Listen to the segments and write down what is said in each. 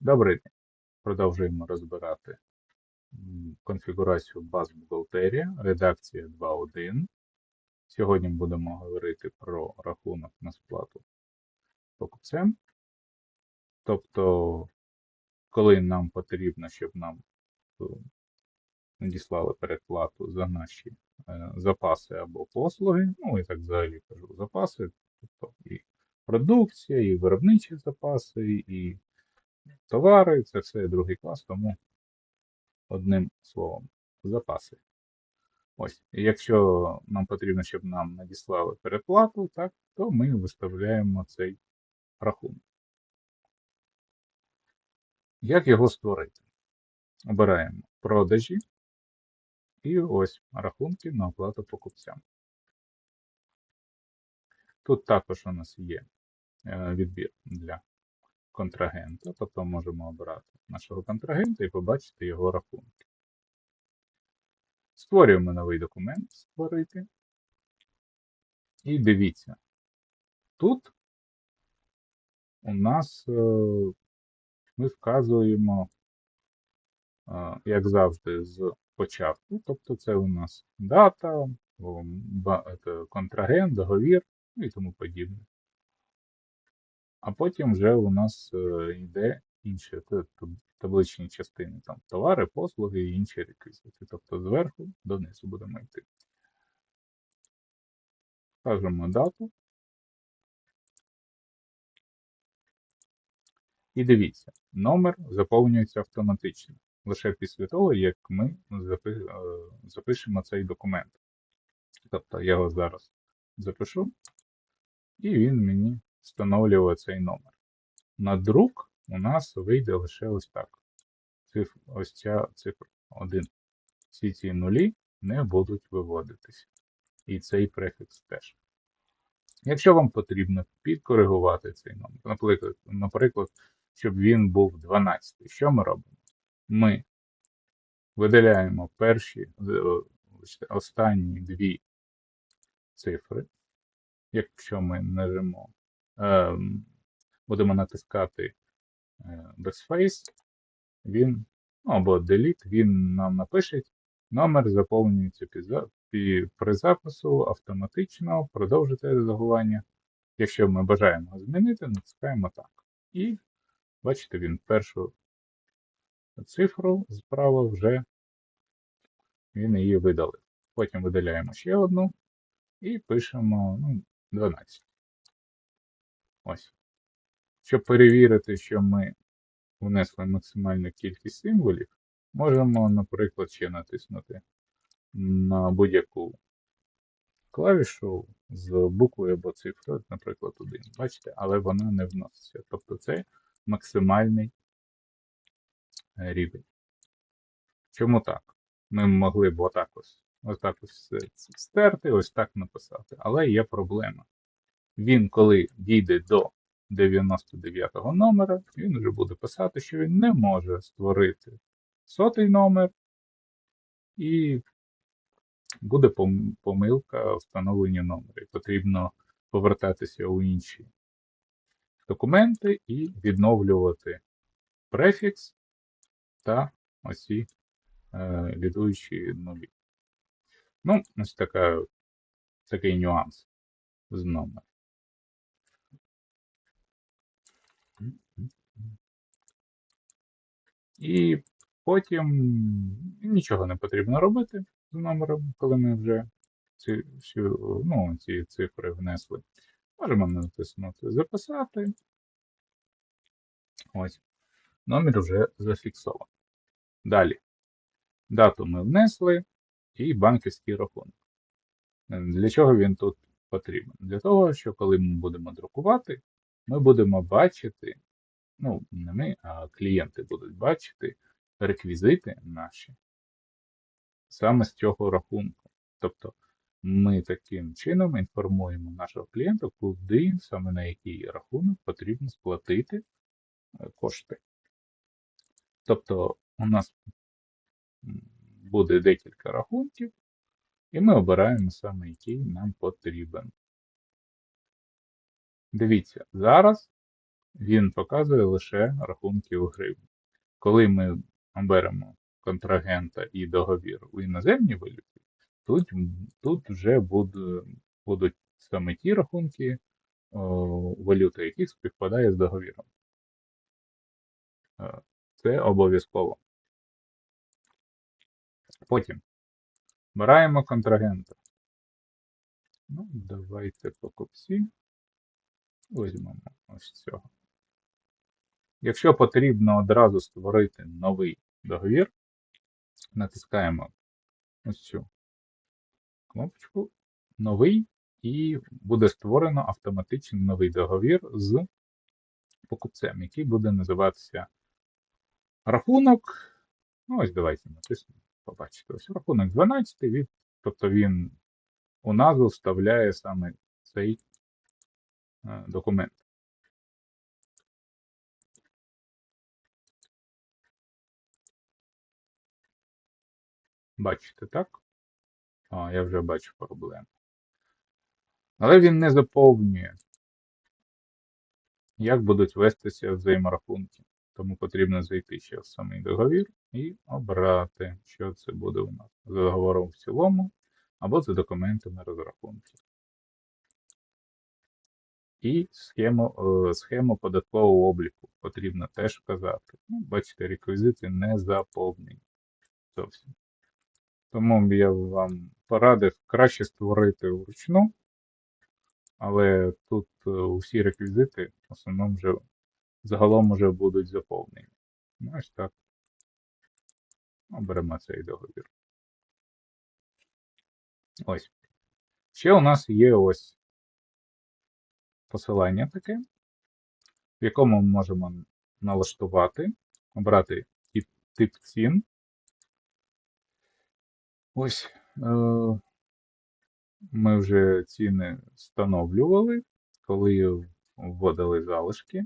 Добрий день. Продовжуємо розбирати конфігурацію баз бухгалтерія, редакція 2.1. Сьогодні будемо говорити про рахунок на сплату покупцем. Тобто, коли нам потрібно, щоб нам е, надіслали передплату за наші е, запаси або послуги, ну і так взагалі кажу, запаси, тобто і продукція, і виробничі запаси, і товари, це все другий клас, тому одним словом, запаси. Ось, і якщо нам потрібно, щоб нам надіслали переплату, так, то ми виставляємо цей рахунок. Як його створити? Обираємо продажі і ось рахунки на оплату покупцям. Тут також у нас є е, відбір для контрагента, тобто можемо обрати нашого контрагента і побачити його рахунки. Створюємо новий документ, створити. І дивіться, тут у нас е, ми вказуємо, е, як завжди, з початку, тобто це у нас дата, о, контрагент, договір ну і тому подібне. А потім вже у нас е, йде інші табличні частини, там товари, послуги і інші реквізити. Тобто зверху донизу будемо йти. Кажемо дату. І дивіться, номер заповнюється автоматично. Лише після того, як ми е, запишемо цей документ. Тобто я його зараз запишу, і він мені встановлює цей номер. На друк у нас вийде лише ось так. Циф, ось ця цифра 1. Всі ці нулі не будуть виводитися. І цей префікс теж. Якщо вам потрібно підкоригувати цей номер, наприклад, наприклад, щоб він був 12, що ми робимо? Ми видаляємо перші, е, останні дві цифри. Якщо ми нажимо, будемо натискати е, Backspace, він, ну, або Delete, він нам напише, номер заповнюється при запису автоматично, продовжити редагування. Якщо ми бажаємо змінити, натискаємо так. І бачите, він першу цифру справа вже він її видалив. Потім видаляємо ще одну і пишемо ну, 12. Ось. Щоб перевірити, що ми внесли максимальну кількість символів, можемо, наприклад, ще натиснути на будь-яку клавішу з буквою або цифрою, наприклад, 1. Бачите, але вона не вноситься. Тобто це максимальний рівень. Чому так? Ми могли б отак ось, ось ось стерти, ось так написати. Але є проблема. Він, коли дійде до 99-го номера, він вже буде писати, що він не може створити сотий номер, і буде помилка встановлення номера. І потрібно повертатися у інші документи і відновлювати префікс та оці е, лідуючі нулі. Ну, ось така, такий нюанс з номером. І потім нічого не потрібно робити з номером, коли ми вже ці, всю, ну, ці цифри внесли. Можемо натиснути Записати. Ось. Номер вже зафіксований. Далі. Дату ми внесли і банківський рахунок. Для чого він тут потрібен? Для того, що коли ми будемо друкувати, ми будемо бачити, ну, не ми, а клієнти будуть бачити реквізити наші саме з цього рахунку. Тобто ми таким чином інформуємо нашого клієнта, куди саме на який рахунок потрібно сплатити е, кошти. Тобто у нас буде декілька рахунків, і ми обираємо саме який нам потрібен. Дивіться, зараз він показує лише рахунки у гривні. Коли ми беремо контрагента і договір у іноземній валюті, тут, тут вже буде, будуть саме ті рахунки, о, валюта яких співпадає з договіром. Е, Це обов'язково. Потім Збираємо контрагента. Ну, давайте покупці. Візьмемо ось цього. Якщо потрібно одразу створити новий договір, натискаємо ось цю кнопочку Новий, і буде створено автоматично новий договір з покупцем, який буде називатися рахунок. Ну, ось давайте натиснемо побачите. Ось рахунок 12, від, тобто він у назву вставляє саме цей е, документ. Бачите, так? А, я вже бачу проблему. Але він не заповнює, як будуть вестися взаєморахунки. Тому потрібно зайти ще в самий договір і обрати, що це буде у нас за договором в цілому або за документами розрахунки. І схему е, схему податкового обліку потрібно теж вказати. Ну, Бачите, реквізити не заповнені зовсім. Тому я вам порадив краще створити вручну, але тут е, усі реквізити в основному вже загалом вже будуть заповнені. Ось так. Оберемо цей договір. Ось. Ще у нас є ось посилання таке, в якому ми можемо налаштувати, обрати тип, тип цін. Ось е ми вже ціни встановлювали, коли вводили залишки.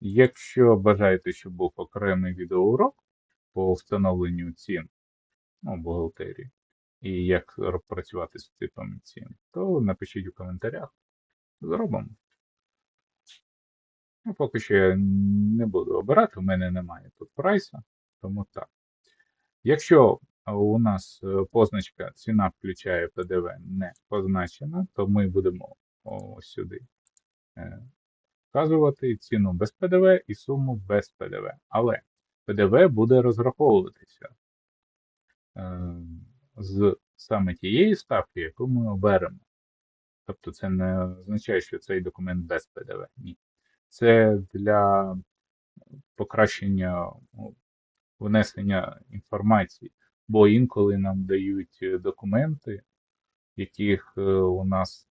Якщо бажаєте, щоб був окремий відеоурок по встановленню цін у бухгалтерії і як працювати з типами цін, то напишіть у коментарях. Зробимо. Ну, Поки що я не буду обирати, у мене немає тут прайса, тому так. Якщо у нас е, позначка ціна включає ПДВ не позначена, то ми будемо ось сюди е, вказувати ціну без ПДВ і суму без ПДВ. Але ПДВ буде розраховуватися е, з саме тієї ставки, яку ми оберемо. Тобто це не означає, що цей документ без ПДВ. Ні. Це для покращення внесення інформації, бо інколи нам дають документи, яких е, у нас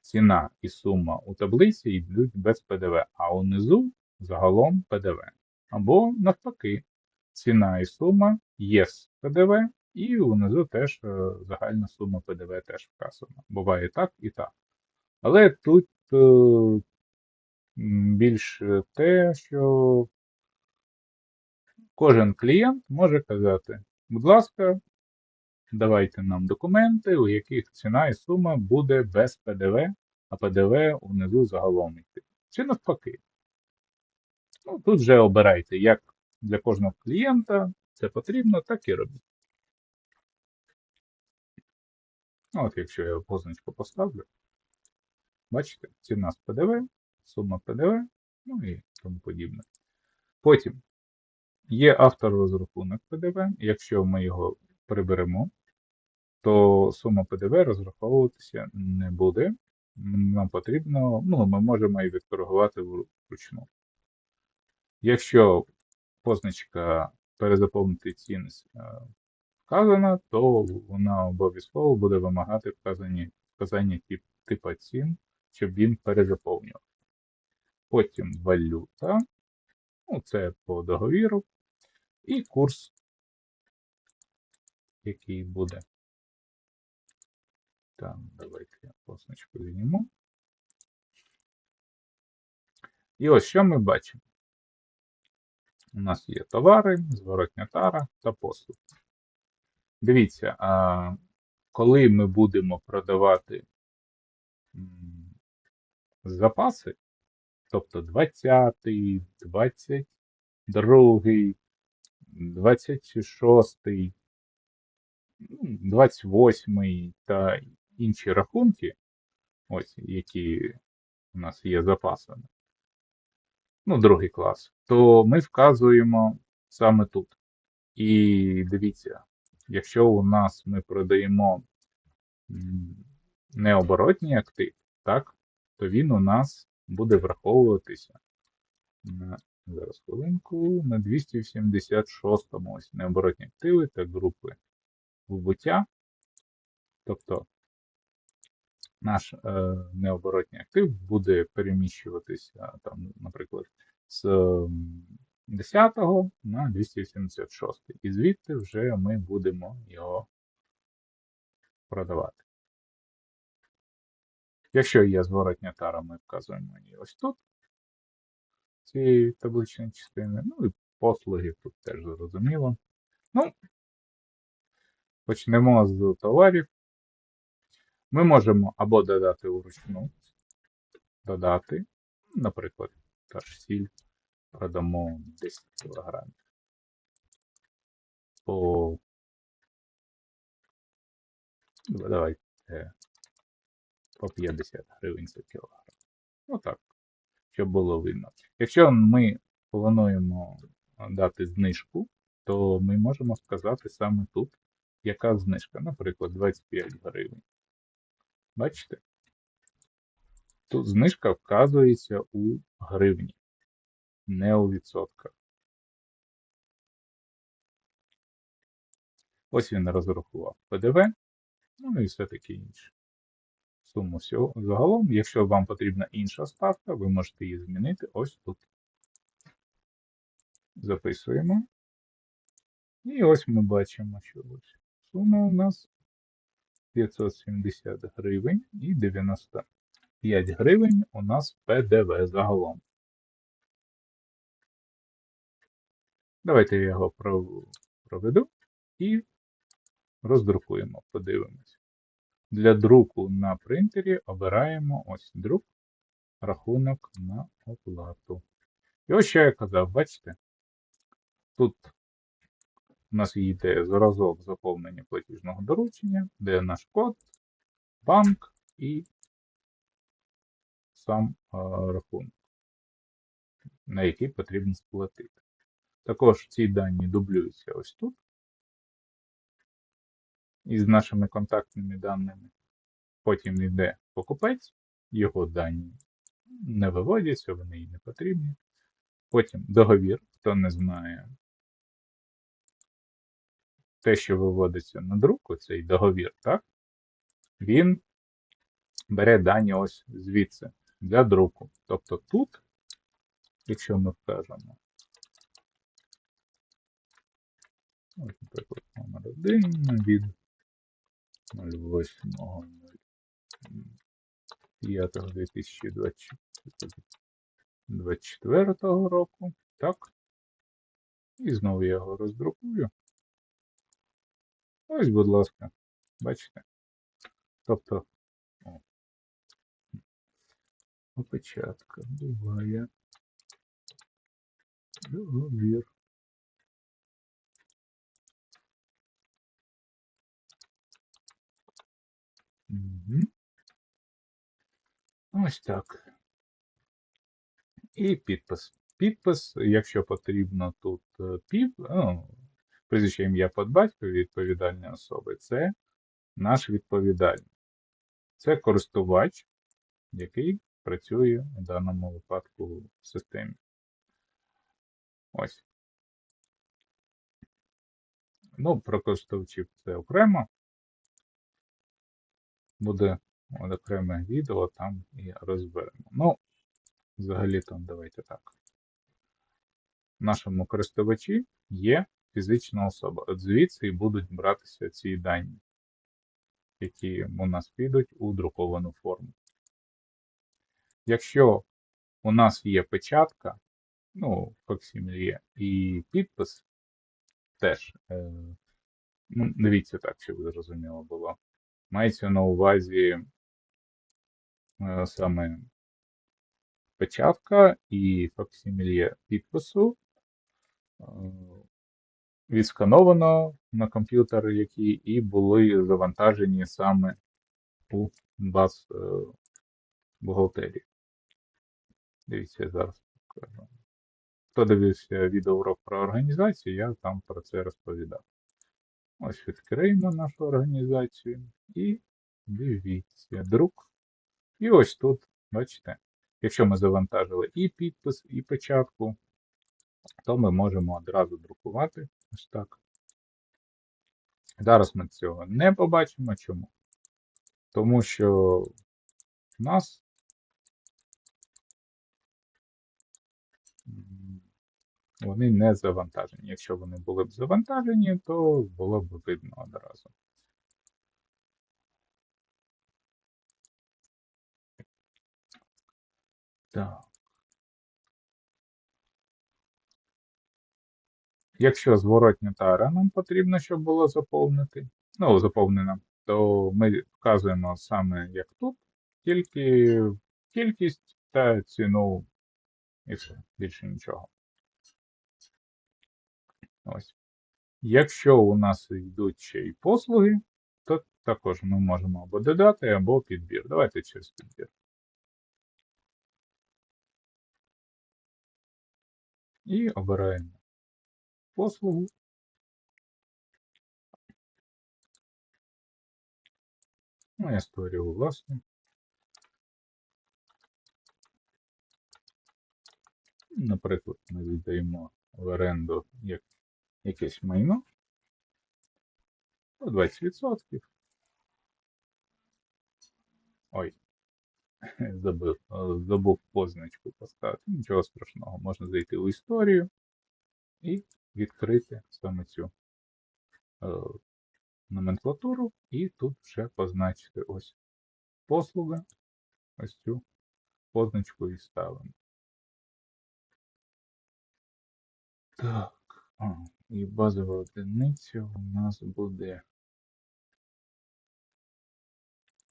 ціна і сума у таблиці йдуть без ПДВ, а унизу загалом ПДВ. Або навпаки, ціна і сума є з ПДВ, і унизу теж е, загальна сума ПДВ теж вказана. Буває так і так. Але тут е, більш те, що кожен клієнт може казати, будь ласка, Давайте нам документи, у яких ціна і сума буде без ПДВ, а ПДВ унизу загалом йти. Чи навпаки. Ну, Тут вже обирайте, як для кожного клієнта це потрібно, так і робіть. Ну, От якщо я позначку поставлю, бачите, ціна з ПДВ, сума ПДВ, ну і тому подібне. Потім є автор розрахунок ПДВ, якщо ми його приберемо, то сума ПДВ розраховуватися не буде. Нам потрібно, ну, ми можемо і відкоригувати вручну. Якщо позначка перезаповнити цінність е, вказана, то вона обов'язково буде вимагати вказані, вказання тип, типа цін, щоб він перезаповнював. Потім валюта, ну, це по договіру, і курс, який буде. Так, давайте я позначку зніму. І ось що ми бачимо. У нас є товари, зворотня тара та послуг. Дивіться, а коли ми будемо продавати запаси, тобто 20, 22, 26, 28 та інші рахунки, ось які у нас є запасами, ну, другий клас, то ми вказуємо саме тут. І дивіться, якщо у нас ми продаємо необоротній актив, так, то він у нас буде враховуватися зараз хвилинку, на 276 ось необоротні активи та групи вбуття. Тобто наш е, необоротній актив буде переміщуватися, там, наприклад, з м, 10 на 286. І звідти вже ми будемо його продавати. Якщо є зворотня тара, ми вказуємо її ось тут, цієї табличної частини. Ну і послуги тут теж зрозуміло. Ну, почнемо з товарів. Ми можемо або додати вручну, додати, наприклад, та сіль продамо 10 кг. По давайте по 50 гривень за кілограм. Отак, щоб було видно. Якщо ми плануємо дати знижку, то ми можемо сказати саме тут, яка знижка, наприклад, 25 гривень. Бачите? Тут знижка вказується у гривні, не у відсотках. Ось він розрахував ПДВ, ну і все таке інше. Суму загалом, якщо вам потрібна інша ставка, ви можете її змінити ось тут. Записуємо. І ось ми бачимо, що ось сума у нас 570 гривень і 95 гривень у нас ПДВ загалом. Давайте я його проведу і роздрукуємо, подивимось. Для друку на принтері обираємо ось друк, рахунок на оплату. І ось що я казав, бачите? Тут у нас йде зразок заповнення платіжного доручення, де наш код, банк і сам рахунок, на який потрібно сплатити. Також ці дані дублюються ось тут із нашими контактними даними. Потім йде покупець, його дані не виводяться, вони їй не потрібні. Потім договір, хто не знає. Те, що виводиться на друку, цей договір, так? Він бере дані ось звідси для друку. Тобто тут, якщо ми вкажемо, ось, наприклад, номер 1 від 08.05.2024 року. Так. І знову я його роздрукую. Ось, будь ласка, бачите? Тобто, о, опечатка буває. Договір. Угу. Ось так. І підпис. Підпис, якщо потрібно тут е, пів, ну, прізвище ім'я под батько відповідальної особи, це наш відповідальний. Це користувач, який працює у даному випадку в системі. Ось. Ну, про користувачів це окремо буде окреме відео, там і розберемо. Ну, взагалі там давайте так. Нашому користувачі є фізична особа. От звідси і будуть братися ці дані, які у нас підуть у друковану форму. Якщо у нас є печатка, ну, факсимілі, і підпис теж, е, ну, дивіться так, щоб зрозуміло було. Мається на увазі е, саме печатка і факсимілія підпису е, відскановано на комп'ютер, які і були завантажені саме у баз е, бухгалтерії. Дивіться, зараз покажу. Хто дивився відеоурок про організацію, я там про це розповідав. Ось відкриємо нашу організацію і дивіться, друк. І ось тут, бачите, якщо ми завантажили і підпис, і печатку, то ми можемо одразу друкувати ось так. Зараз ми цього не побачимо. Чому? Тому що в нас вони не завантажені. Якщо вони були б завантажені, то було б видно одразу. Так. Якщо зворотня тара нам потрібно, щоб було заповнити, ну, заповнено, то ми вказуємо саме як тут, тільки кількість та ціну і все, більше нічого. Ось. Якщо у нас йдуть ще й послуги, то також ми можемо або додати, або підбір. Давайте через підбір. І обираємо послугу. Ну, я створюю власну. Наприклад, ми віддаємо в оренду як якесь майно по 20%. Ой, забув, забув позначку поставити. Нічого страшного, можна зайти в історію і відкрити саме цю е, номенклатуру, і тут вже позначити ось послуга, ось цю позначку і ставимо. Так, і базова одиниця у нас буде.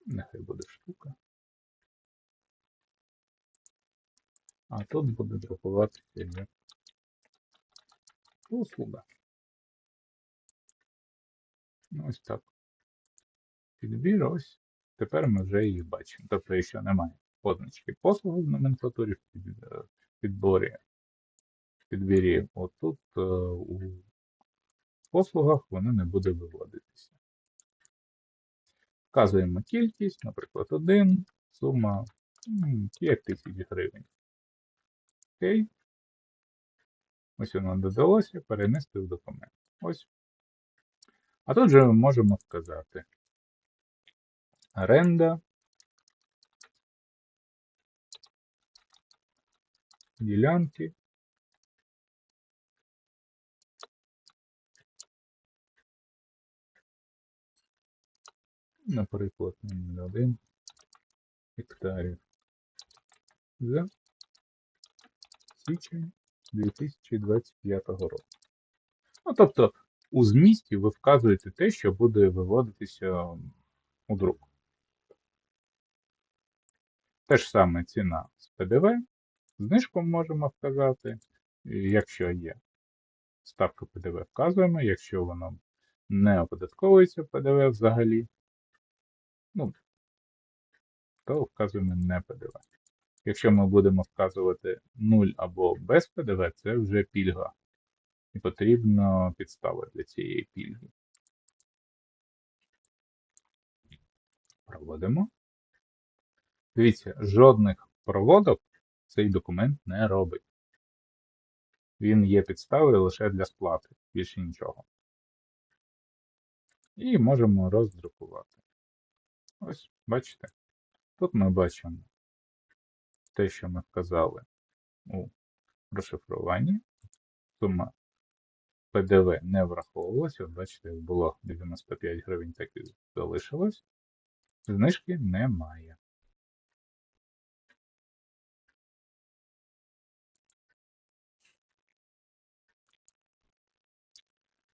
Нехай буде штука. А тут буде друкуватися як послуга. Ну, ось так. Підбір ось. Тепер ми вже її бачимо. Тобто, якщо немає позначки послуги в номенклатурі в підборі, в підбірі, отут е, у послугах воно не буде виводитися. Вказуємо кількість, наприклад, 1, сума 5 тисяч гривень. Окей. Ось воно додалося перенести в документ. Ось. А тут же ми можемо вказати оренда, ділянки. Наприклад, 1 гектарів за січень 2025 року. Ну, тобто, у змісті ви вказуєте те, що буде виводитися у друк. Те ж саме ціна з ПДВ. Знижку можемо вказати, якщо є ставка ПДВ, вказуємо, якщо воно не оподатковується ПДВ взагалі, ну, то вказуємо не ПДВ. Якщо ми будемо вказувати 0 або без ПДВ, це вже пільга. І потрібна підстава для цієї пільги. Проводимо. Дивіться, жодних проводок цей документ не робить. Він є підставою лише для сплати, більше нічого. І можемо роздрукувати. Ось, бачите? Тут ми бачимо те, що ми вказали у розшифруванні. Сума ПДВ не враховувалася. Бачите, було 95 гривень, так і залишилось. Знижки немає.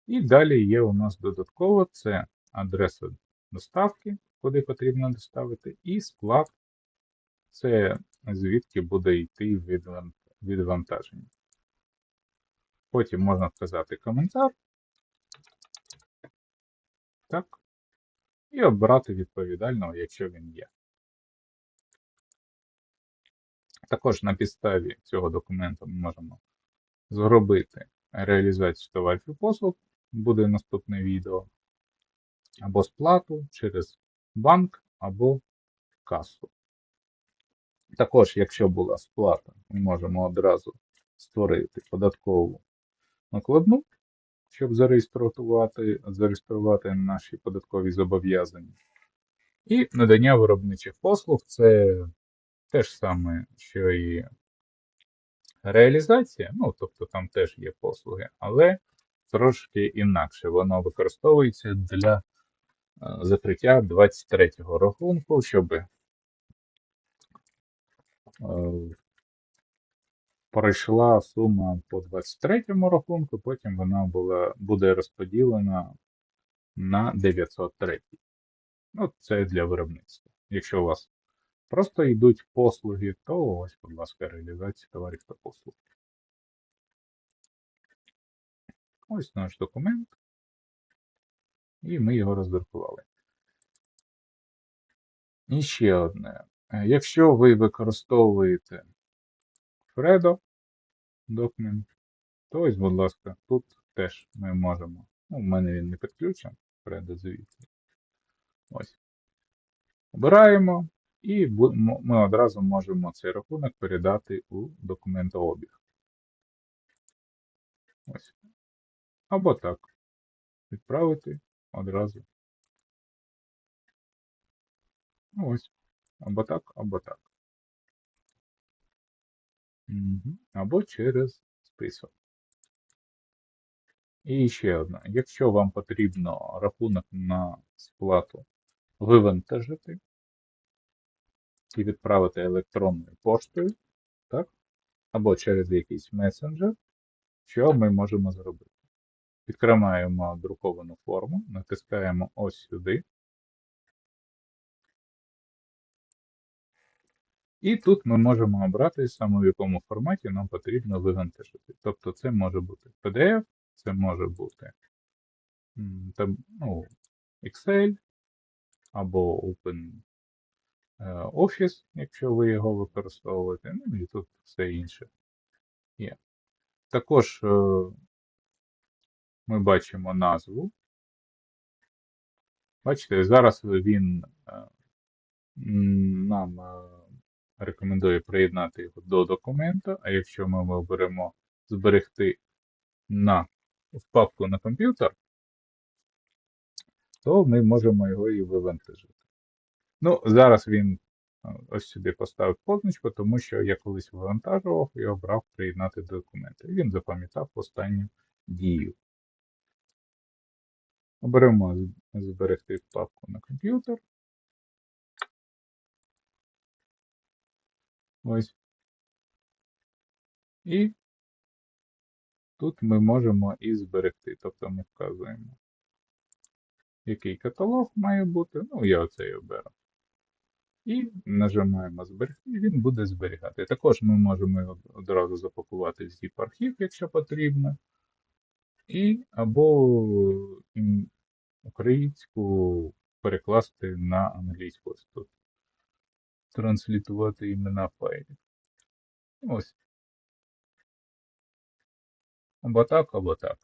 І далі є у нас додатково це адреса доставки, куди потрібно доставити, і склад це звідки буде йти відвантаження. Потім можна вказати коментар. Так. І обрати відповідального, якщо він є. Також на підставі цього документу ми можемо зробити реалізацію товарів і послуг, буде наступне відео, або сплату через банк, або касу. Також, якщо була сплата, ми можемо одразу створити податкову накладну, щоб зареєструвати, зареєструвати наші податкові зобов'язання. І надання виробничих послуг це те ж саме, що і реалізація, ну, тобто там теж є послуги, але трошки інакше. Воно використовується для закриття 23-го рахунку, щоб е, пройшла сума по 23-му рахунку, потім вона була, буде розподілена на 903. Ну, це для виробництва. Якщо у вас просто йдуть послуги, то ось, будь ласка, реалізація товарів та послуг. Ось наш документ. І ми його роздрукували. І ще одне. Е, Якщо ви використовуєте Fredo документ, то ось, будь ласка, тут теж ми можемо. Ну, у мене він не підключений, Fredo звідси. Ось. Обираємо, і ми одразу можемо цей рахунок передати у документообіг. Ось. Або так. Відправити одразу. Ну, Ось. Або так, або так. Або через список. І ще одне. Якщо вам потрібно рахунок на сплату вивантажити і відправити електронною поштою, так? або через якийсь месенджер, що ми можемо зробити? Відкриваємо друковану форму, натискаємо ось сюди. І тут ми можемо обрати саме в якому форматі нам потрібно вивантажити. Тобто це може бути PDF, це може бути ну, Excel або Open е, Office, якщо ви його використовуєте. Ну і тут все інше є. Також е, ми бачимо назву. Бачите, зараз він е, нам е, рекомендує приєднати його до документу, а якщо ми оберемо зберегти на в папку на комп'ютер, то ми можемо його і вивантажити. Ну, зараз він е, ось сюди поставив позначку, тому що я колись вивантажував і обрав приєднати до документу. І він запам'ятав останню дію. Оберемо зберегти папку на комп'ютер. Ось. І тут ми можемо і зберегти. Тобто ми вказуємо, який каталог має бути. Ну, я оцей оберу. І нажимаємо зберегти, і він буде зберігати. Також ми можемо одразу запакувати в zip-архів, якщо потрібно. І або українську перекласти на англійську. Тут. Транслітувати імена файлів. Ось. Або так, або так.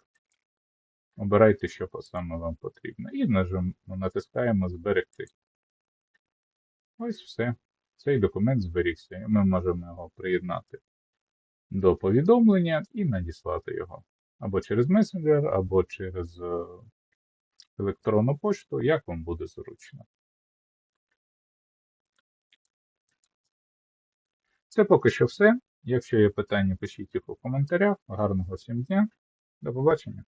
Обирайте, що саме вам потрібно. І нажим, натискаємо Зберегти. Ось все. Цей документ зберігся. Ми можемо його приєднати до повідомлення і надіслати його. Або через месенджер, або через е, електронну почту, як вам буде зручно. Це поки що все. Якщо є питання, пишіть їх у коментарях. Гарного всім дня. До побачення.